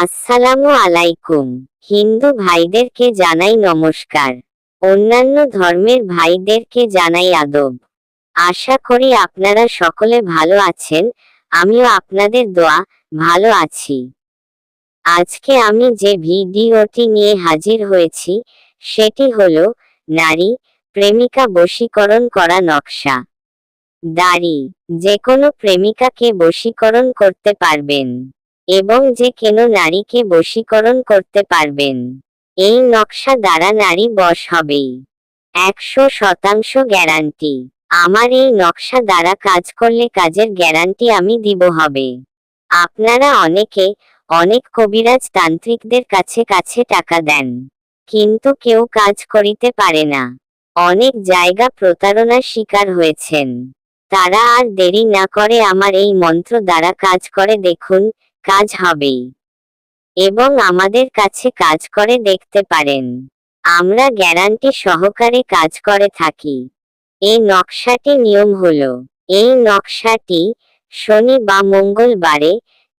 আসসালামু আলাইকুম। হিন্দু ভাইদেরকে জানাই নমস্কার। অন্যান্য ধর্মের ভাইদেরকে জানাই আদব। আশা করি আপনারা সকলে ভালো আছেন, আমিও আপনাদের দোয়া, ভালো আছি। আজকে আমি যে ভিডিওটি নিয়ে হাজির হয়েছি, সেটি হল নারী প্রেমিকা বশীকরণ করা নকশা। দাড়ি যে কোনো প্রেমিকাকে বশীকরণ করতে পারবেন। এবং যে কেন নারীকে বশীকরণ করতে পারবেন। এই নকশা দ্বারা নারী বশ হবেই একশো শতাংশ গ্যারান্টি। আমার এই নকশা দ্বারা কাজ করলে কাজের গ্যারান্টি আমি দিব হবে। আপনারা অনেকে অনেক কবিরাজ তান্ত্রিকদের কাছে কাছে টাকা দেন। কিন্তু কেউ কাজ করিতে পারে না। অনেক জায়গা প্রতারণার শিকার হয়েছেন। তারা আর দেরি না করে আমার এই মন্ত্র দ্বারা কাজ করে দেখুন কাজ হবেই। এবং আমাদের কাছে কাজ করে দেখতে পারেন। আমরা গ্যারান্টি সহকারে কাজ করে থাকি। এই নকশাটি নিয়ম হলো, এই নকশাটি শনি বা মঙ্গলবারে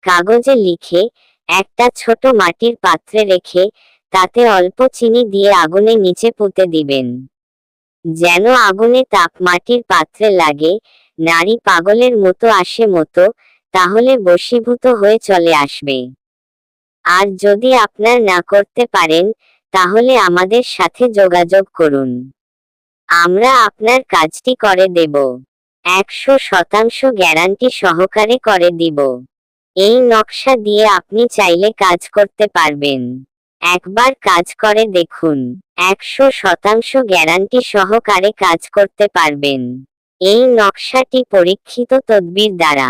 কাগজে লিখে একটা ছোট মাটির পাত্রে রেখে তাতে অল্প চিনি দিয়ে আগুনে নিচে পুঁতে দিবেন। যেন আগুনে তাপ মাটির পাত্রে লাগে নারী পাগলের মতো আসে মতো তাহলে বশীভূত হয়ে চলে আসবে। আর যদি আপনার না করতে পারেন, তাহলে আমাদের সাথে যোগাযোগ করুন। আমরা আপনার কাজটি করে দেব। একশো শতাংশ গ্যারান্টি সহকারে করে দিব। এই নকশা দিয়ে আপনি চাইলে কাজ করতে পারবেন। একবার কাজ করে দেখুন, একশো শতাংশ গ্যারান্টি সহকারে কাজ করতে পারবেন। এই নকশাটি পরীক্ষিত তদবির দ্বারা।